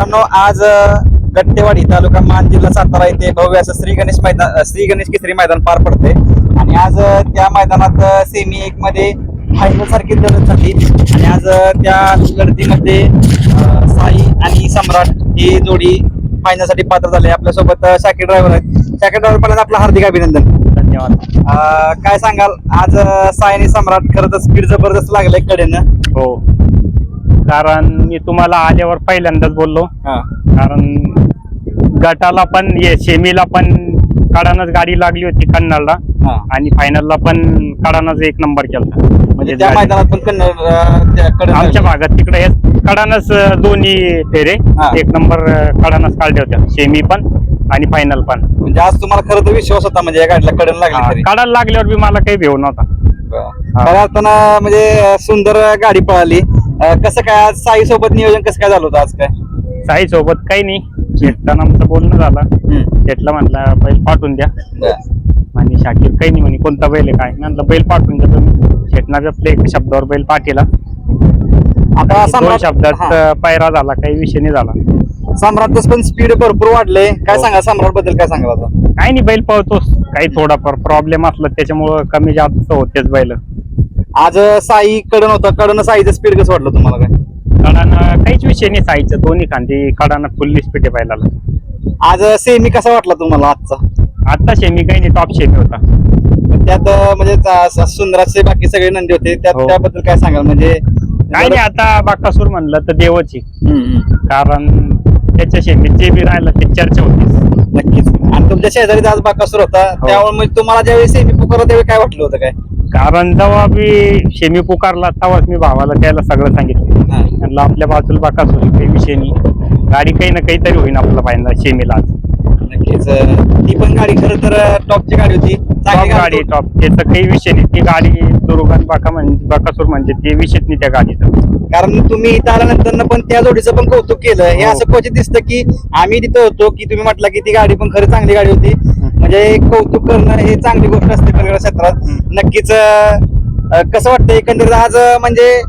मित्रांनो आज गट्टेवाडी तालुका मान जिल्हा सातारा येथे भव्य असं श्री गणेश मैदान श्री गणेश केसरी मैदान पार पडते आणि आज त्या मैदानात सेमी एक मध्ये फायनल सारखी लढत झाली. आणि आज त्या लढतीमध्ये साई आणि सम्राट ही जोडी फायनलसाठी पात्र झाले. आपल्यासोबत शाकीर ड्रायव्हर आहेत. शाकीर ड्रायव्हर पहिल्यांदा आपलं हार्दिक अभिनंदन. धन्यवाद. काय सांगाल? आज साई आणि सम्राट खरं तर स्पीड जबरदस्त लागलंय कडेनं. हो. कारण मी तुम्हाला आल्यावर पहिल्यांदाच बोललो. हा. कारण गटाला पण ये सेमीला पण काढानच गाडी लागली होती कन्नडला. हा. आणि फायनलला पण काढानच एक नंबर केला म्हणजे त्या मैदानात पण कन्नड अ, त्या कडेनं आमच्या भागात तिकडे कडानच दोन्ही फेरे हा. एक नंबर कडानच काढल्या होत्या सेमी पण आणि फायनल पण. म्हणजे आज तुम्हाला खरं तर विश्वास होता म्हणजे या गाडीला कडन लागली तरी काढायला लागल्यावर बी मला काही भेव नव्हता. खऱ्या अर्थानं म्हणजे अं, सुंदर गाडी पळाली. अं, कसं काय आज साई सोबत नियोजन कसं काय झालं होतं आज काय? साई सोबत काही नाही. शेटचं आमचं बोलणं झालं. शेटला म्हटलं बैल पाठवून द्या. आणि शाकीर काही नाही म्हणे कोणता बैल आहे काय? म्हटलं बैल पाठवून द्या तुम्ही शेटना आपल्या एक शब्दावर बैल पाठीला आता दोन सम्राट शब्दात हा. अं, पायरा झाला काही विषय नाही झाला. सम्राटचं पण स्पीड भरपूर वाढले काय हो. सांगा सम्राटबद्दल काय सांगा आता? काही नाही बैल पळतोस काही थोडाफार प्रॉब्लेम असला त्याच्यामुळं कमी जास्त होतेच बैल. आज साई कडन होता. कडन साईचं स्पीड कसं वाटलं तुम्हाला काय? कारण काहीच विषय नाही साईचं. दोन्ही खांदी काढाना फुल्ली स्पीड बैलाला आज सेमी कसा वाटला तुम्हाला आजचा? आता शेमी काही नाही टॉप शेमी होता. त्यात म्हणजे स- सुंदराचे बाकी सगळे नंदी होते. त्यात हो. त्याबद्दल काय सांगाल? म्हणजे काही नाही आता बाकासूर म्हणलं तर देवच. आहे हम्म, हम्म. कारण त्याच्या शेमीत जे बी राहिलं ते चर्चा होतीच नक्कीच. आणि तुमच्या शेजारी आज बाकासूर होता. हो. त्यामुळे म्हणजे तुम्हाला ज्यावेळी सेमी पुकारला त्यावेळी काय वाटलं होतं काय? कारण जेव्हा मी शेमी पुकारला तेव्हाच मी भावाला त्याला सगळं सांगितलं. म्हणलं आपल्या बाजूला बाकासूर आहे, काही विषय नाही गाडी काही ना काहीतरी होईन आपलं पाहिजे शेमीला आज. नक्कीच अं, ती पण गाडी खरं तर टॉपची गाडी होती टॉप चांगली गाडी होती. टॉप त्याचं काही विषय नाही ती गाडी दुर्गन बाका म्हणजे बाकासूर म्हणजे ते विषयच नाही त्या गाडीचं कारण तुम्ही इथं आल्यानंतर पण त्या जोडीचं पण कौतुक केलं हे हो. असं क्वचित दिसतं की आम्ही तिथं होतो की तुम्ही म्हटलं की ती गाडी पण खरी चांगली गाडी होती म्हणजे कौतुक करणं हे चांगली गोष्ट असते पलीकडे क्षेत्रात. नक्कीच कसं वाटतं एकंदरीत आज म्हणजे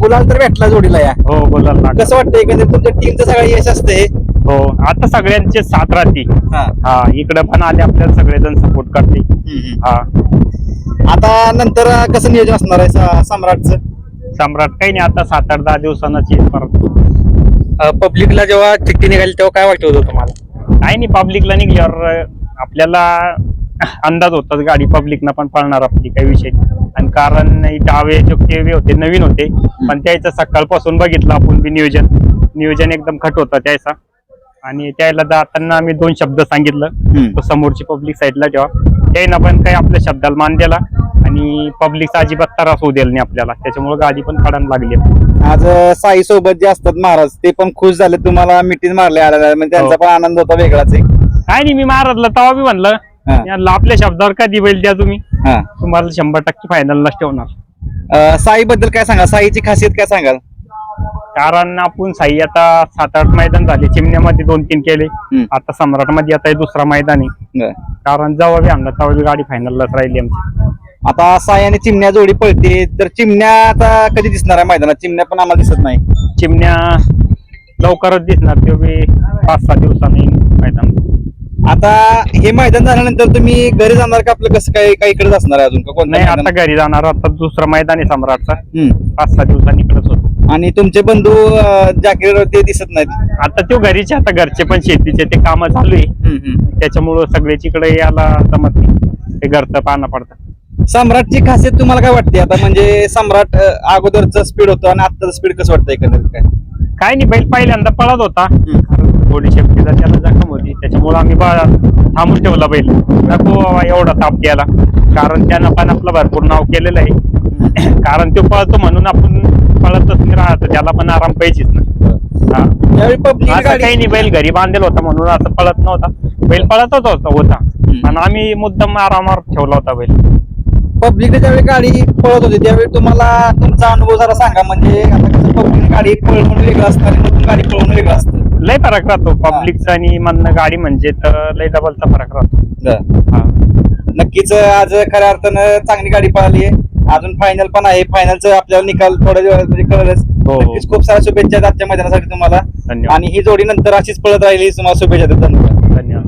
गुलाल तर भेटला जोडीला या. हो बोलायला कसं वाटतं एकंदरीत तुमच्या टीमचं सगळं यश असते हो आता सगळ्यांचे साथ राहते हा. हा इकडे पण आले आपल्याला सगळेजण सपोर्ट करते. हा. आता नंतर कसं नियोजन असणार आहे सम्राटचं? सम्राट काही नाही आता सात आठ दहा दिवसांनाच येईल परत. पब्लिकला जेव्हा चिठ्ठी निघाली तेव्हा काय वाटत होतं तुम्हाला? काही नाही पब्लिकला निघल्यावर आपल्याला अंदाज होताच गाडी पब्लिकनं पण पळणार आपली काही विषय. आणि कारण डावे जो केवे होते नवीन होते पण त्याचं सकाळपासून बघितलं आपण बी नियोजन. नियोजन एकदम खट होतं त्याचा. आणि त्याला जाताना आम्ही दोन शब्द सांगितलं. तो समोरची पब्लिक साईडला ठेवा. त्यानं पण काही आपल्या शब्दाला मान दिला. आणि पब्लिकचा अजिबात त्रास होऊ दिला नाही आपल्याला. त्याच्यामुळे गाडी पण काढायला लागली. आज साई सोबत जे असतात महाराज ते पण खुश झाले. तुम्हाला मिटिंग मारले आलेला म्हणजे त्यांचा हो. पण आनंद होता वेगळाच एक. काय नाही मी महाराजला तवा बी म्हणलं. यांना आपल्या शब्दावर कधी बैल द्या तुम्ही. तुम्हाला शंभर टक्के फायनललाच ठेवणार. साई बद्दल काय सांगा साईची खासियत काय सांगाल? कारण आपण साई आता सात आठ मैदान झाले चिमण्यामध्ये दोन तीन केले. आता सम्राटमध्ये आता हे दुसरा मैदान आहे. कारण जेव्हा बी आणला तेव्हा गाडी फायनललाच राहिली आमची. आता साई आणि चिमण्या जोडी पळते तर चिमण्या आता कधी दिसणार आहे मैदानात? चिमण्या पण आम्हाला दिसत नाही. चिमण्या लवकरच दिसणार ते पाच सहा दिवसांनी मैदान. आता हे मैदान झाल्यानंतर तुम्ही घरी जाणार का आपलं कसं काय काय इकडेच असणार आहे अजून का कोणत्या नाही आता? घरी जाणार. आता दुसरा मैदान आहे सम्राटचा. पाच सहा दिवसांनी इकडेच होतो. आणि तुमचे बंधू जाकीर ते दिसत नाहीत. आता तो घरीचे आता घरचे पण शेतीचे ते कामं चालू आहे. त्याच्यामुळं सगळेच इकडे यायला जमत नाही. ते घरचं पाहणं पडतं. सम्राटची खासियत तुम्हाला काय वाटते? आता म्हणजे सम्राट अगोदरचं स्पीड होतं आणि आत्ताचं स्पीड कसं वाटतं एकंदरीत काय? काय नाही बैल पहिल्यांदा पळत होता. थोडी शेपटीला त्याला जखम त्याच्यामुळे आम्ही बा थांबून ठेवला बैल. नको बाबा एवढा ताप द्यायला. कारण त्यानं पण आपलं भरपूर नाव केलेलं आहे. कारण तो पळतो म्हणून आपण पळतच नाही राहतो. त्याला पण आराम पाहिजेच ना. हा. काही नाही बैल घरी बांधेल होता म्हणून असं पळत नव्हता. बैल पळतच होता होता. आणि आम्ही मुद्दाम आरामावर ठेवला होता बैल. पब्लिक ज्यावेळी गाडी पळत होती त्यावेळी तुम्हाला तुमचा अनुभव जरा सांगा. म्हणजे आता कसं पब्लिक गाडी पळवून वेगळं असतं आणि गाडी पळवून वेगळं असतं. लय फरक राहतो. पब्लिकचा आणि म्हणणं गाडी म्हणजे तर लय डबलचा फरक राहतो. हा. नक्कीच आज खऱ्या अर्थानं चांगली गाडी पळाली आहे. अजून फायनल पण आहे. फायनलचं आपल्याला निकाल थोड्या वेळात म्हणजे कळलंच. हो, हो. नक्कीच खूप साऱ्या शुभेच्छा आजच्या मैदानासाठी तुम्हाला. धन्यवाद. आणि ही जोडी नंतर अशीच पळत राहिली. तुम्हाला शुभेच्छा देतो. धन्यवाद. धन्यवाद.